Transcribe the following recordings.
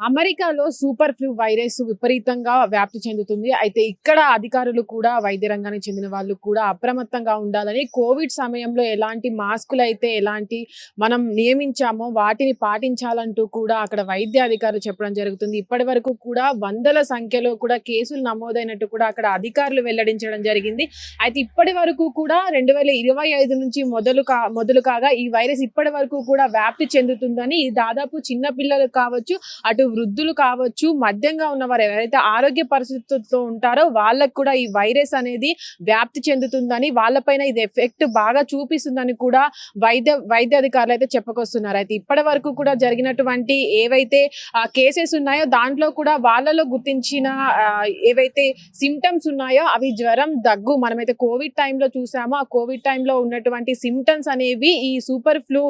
అమెరికాలో super flu virus విపరీతంగా వ్యాప్తి చెందుతుంది. అయితే ఇక్కడ అధికారులు కూడా వైద్య రంగానికి చెందిన వాళ్ళు కూడా అప్రమత్తంగా ఉండాలని కోవిడ్ సమయంలో ఎలాంటి మాస్కులు అయితే ఎలాంటి మనం నియమించామో వాటిని పాటించాలంటూ కూడా అక్కడ వైద్య అధికారులు చెప్పడం జరుగుతుంది. ఇప్పటి వరకు కూడా వందల సంఖ్యలో కూడా కేసులు నమోదైనట్టు కూడా అక్కడ అధికారులు వెల్లడించడం జరిగింది. అయితే ఇప్పటి వరకు కూడా రెండు వేల ఇరవై ఐదు నుంచి మొదలు కా మొదలు కాగా ఈ వైరస్ ఇప్పటి వరకు కూడా వ్యాప్తి చెందుతుందని దాదాపు చిన్న పిల్లలు కావచ్చు అటు వృద్ధులు కావచ్చు మద్యంగా ఉన్నవారు ఎవరైతే ఆరోగ్య పరిస్థితులతో ఉంటారో వాళ్ళకు కూడా ఈ వైరస్ అనేది వ్యాప్తి చెందుతుందని వాళ్ళపైన ఇది ఎఫెక్ట్ బాగా చూపిస్తుందని కూడా వైద్య వైద్య అధికారులు అయితే చెప్పుకొస్తున్నారు. అయితే ఇప్పటి వరకు కూడా జరిగినటువంటి ఏవైతే కేసెస్ ఉన్నాయో దాంట్లో కూడా వాళ్ళలో గుర్తించిన ఏవైతే సిమ్టమ్స్ ఉన్నాయో అవి జ్వరం దగ్గు మనమైతే కోవిడ్ టైంలో చూసామో ఆ కోవిడ్ టైంలో ఉన్నటువంటి సిమ్టమ్స్ అనేవి ఈ సూపర్ ఫ్లూ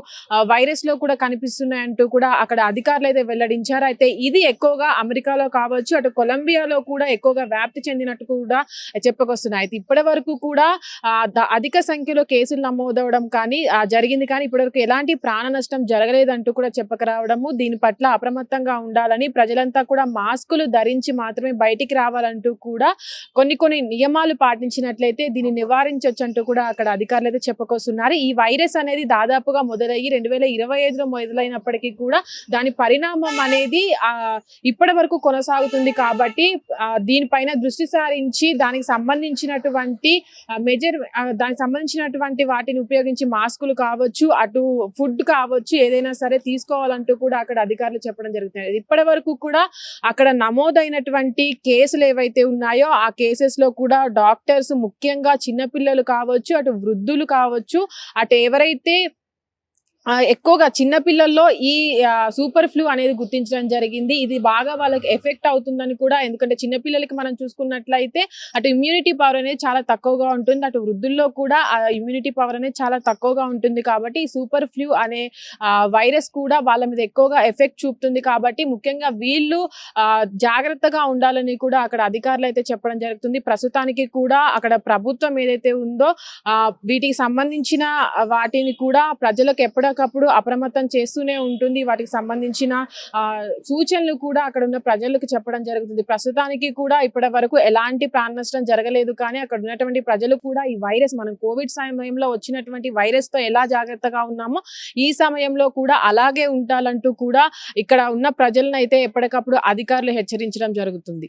వైరస్లో కూడా కనిపిస్తున్నాయంటూ కూడా అక్కడ అధికారులు అయితే వెల్లడించారు. అయితే ఇది ఎక్కువగా అమెరికాలో కావచ్చు అటు కొలంబియాలో కూడా ఎక్కువగా వ్యాప్తి చెందినట్టు కూడా చెప్పుకొస్తున్నాయి. అయితే ఇప్పటి వరకు కూడా అధిక సంఖ్యలో కేసులు నమోదవడం కానీ జరిగింది కానీ ఇప్పటివరకు ఎలాంటి ప్రాణ నష్టం జరగలేదంటూ కూడా చెప్పకరావడము దీని పట్ల అప్రమత్తంగా ఉండాలని ప్రజలంతా కూడా మాస్కులు ధరించి మాత్రమే బయటికి రావాలంటూ కూడా కొన్ని కొన్ని నియమాలు పాటించినట్లయితే దీన్ని నివారించవచ్చు అంటూ కూడా అక్కడ అధికారులు అయితే చెప్పుకొస్తున్నారు. ఈ వైరస్ అనేది దాదాపుగా మొదలయ్యి రెండు వేల ఇరవై ఐదులో మొదలైనప్పటికీ కూడా దాని పరిణామం అనేది ఇప్పటి వరకు కొనసాగుతుంది కాబట్టి దీనిపైన దృష్టి సారించి దానికి సంబంధించినటువంటి మెజర్ దానికి సంబంధించినటువంటి వాటిని ఉపయోగించి మాస్కులు కావచ్చు అటు ఫుడ్ కావచ్చు ఏదైనా సరే తీసుకోవాలంటూ కూడా అక్కడ అధికారులు చెప్పడం జరుగుతుంది. ఇప్పటి వరకు కూడా అక్కడ నమోదైనటువంటి కేసులు ఏవైతే ఉన్నాయో ఆ కేసెస్లో కూడా డాక్టర్స్ ముఖ్యంగా చిన్నపిల్లలు కావచ్చు అటు వృద్ధులు కావచ్చు అటు ఎవరైతే ఎక్కువగా చిన్నపిల్లల్లో ఈ సూపర్ ఫ్లూ అనేది గుర్తించడం జరిగింది. ఇది బాగా వాళ్ళకి ఎఫెక్ట్ అవుతుందని కూడా ఎందుకంటే చిన్నపిల్లలకి మనం చూసుకున్నట్లయితే అటు ఇమ్యూనిటీ పవర్ అనేది చాలా తక్కువగా ఉంటుంది. అటు వృద్ధుల్లో కూడా ఆ ఇమ్యూనిటీ పవర్ అనేది చాలా తక్కువగా ఉంటుంది కాబట్టి ఈ సూపర్ ఫ్లూ అనే వైరస్ కూడా వాళ్ళ మీద ఎక్కువగా ఎఫెక్ట్ చూపుతుంది కాబట్టి ముఖ్యంగా వీళ్ళు ఆ, జాగ్రత్తగా ఉండాలని కూడా అక్కడ అధికారులు అయితే చెప్పడం జరుగుతుంది. ప్రస్తుతానికి కూడా అక్కడ ప్రభుత్వం ఏదైతే ఉందో ఆ, వీటికి సంబంధించిన వాటిని కూడా ప్రజలకు ఎప్పటికప్పుడు అప్రమత్తం చేస్తూనే ఉంటుంది. వాటికి సంబంధించిన ఆ, సూచనలు కూడా అక్కడ ఉన్న ప్రజలకు చెప్పడం జరుగుతుంది. ప్రస్తుతానికి కూడా ఇప్పటి వరకు ఎలాంటి ప్రాణ నష్టం జరగలేదు కానీ అక్కడ ఉన్నటువంటి ప్రజలు కూడా ఈ వైరస్ మనం కోవిడ్ సమయంలో వచ్చినటువంటి వైరస్తో ఎలా జాగ్రత్తగా ఉన్నామో ఈ సమయంలో కూడా అలాగే ఉండాలంటూ కూడా ఇక్కడ ఉన్న ప్రజలను అయితే ఎప్పటికప్పుడు అధికారులు హెచ్చరించడం జరుగుతుంది.